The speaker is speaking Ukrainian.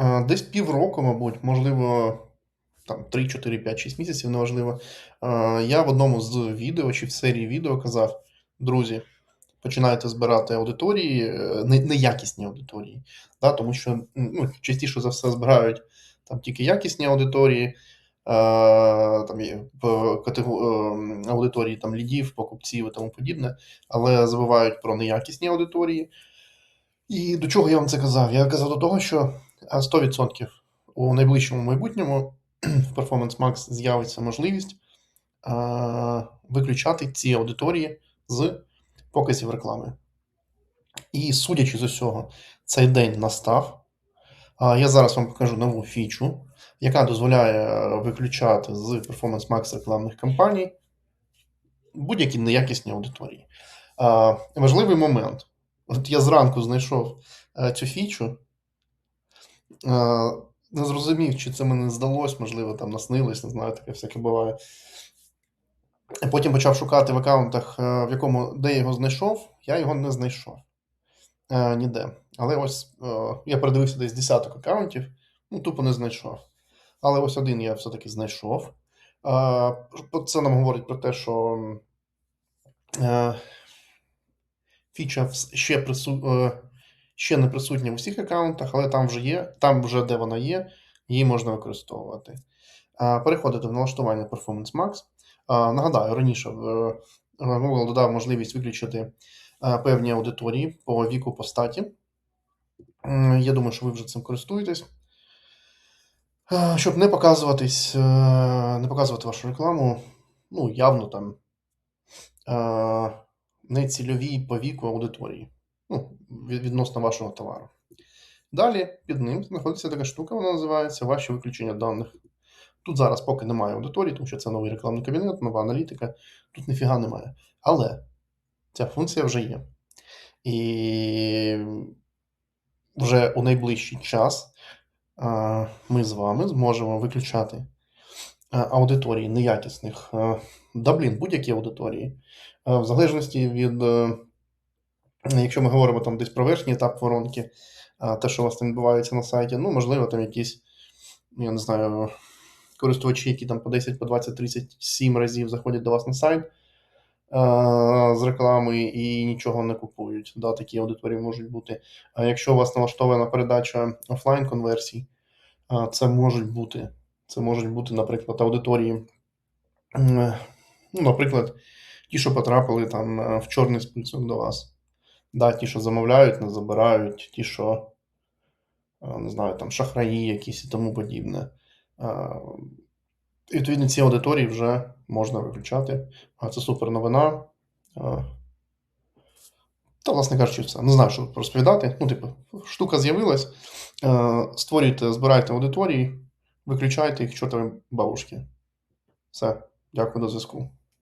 Е, Десь півроку, мабуть, можливо, там 3, 4, 5, 6 місяців, неважливо. Е, Я в одному з відео чи в серії відео казав: друзі, починайте збирати аудиторії, е, не- неякісні аудиторії, да, тому що ну, частіше за все збирають там тільки якісні аудиторії, е, там є ем, аудиторії там, лідів, покупців і тому подібне, але забувають про неякісні аудиторії. І до чого я вам це казав? Я казав до того, що 100% у найближчому майбутньому в Performance Max з'явиться можливість виключати ці аудиторії з показів реклами. І судячи з усього, цей день настав. Я зараз вам покажу нову фічу, яка дозволяє виключати з Performance Max рекламних кампаній будь-які неякісні аудиторії. Важливий момент. От я зранку знайшов е, цю фічу, не зрозумів, чи це мені здалось, можливо, там наснилось, не знаю, таке всяке буває. Потім почав шукати в аккаунтах, е, в якому де його знайшов, я його не знайшов е, ніде. Але ось е, я передивився десь десяток аккаунтів, ну тупо не знайшов. Але ось один я все-таки знайшов. Е, Це нам говорить про те, що е, фіча ще, прису... е, ще не присутня в усіх аккаунтах, але там вже є, там вже де вона є, її можна використовувати. Е, Переходите в налаштування Performance Max. Е, Нагадаю, раніше е, Google додав можливість виключити е, певні аудиторії по віку по статі. Я думаю, що ви вже цим користуєтесь. Е, Щоб не показуватись, е, не показувати вашу рекламу, ну, явно там е, не цільовій по віку аудиторії, відносно вашого товару. Далі під ним знаходиться така штука, вона називається ваші виключення даних. Тут зараз поки немає аудиторії, тому що це новий рекламний кабінет, нова аналітика. Тут ніфіга немає. Але ця функція вже є. І вже у найближчий час ми з вами зможемо виключати аудиторії неякісних, да блін, будь-які аудиторії, в залежності від, е, якщо ми говоримо там десь про верхній етап воронки, те, що у вас там відбувається на сайті, ну, можливо, там якісь, я не знаю, користувачі, які там по 10, по 20, 37 разів заходять до вас на сайт з реклами і нічого не купують. Да, такі аудиторії можуть бути. А якщо у вас налаштована передача офлайн конверсій, це можуть бути. Це можуть бути, наприклад, аудиторії, ну, наприклад, ті, що потрапили там е, в чорний список до вас. Да, ті, що замовляють, не забирають, ті, що е, не знаю, там шахраї якісь і тому подібне. Е, І відповідно ці аудиторії вже можна виключати. Це супер новина. Е, Та, власне кажучи, все. Не знаю, що розповідати. Ну, типу, штука з'явилась. Створюйте, збирайте аудиторії, виключайте їх чортові бабушки. Все, дякую до зв'язку.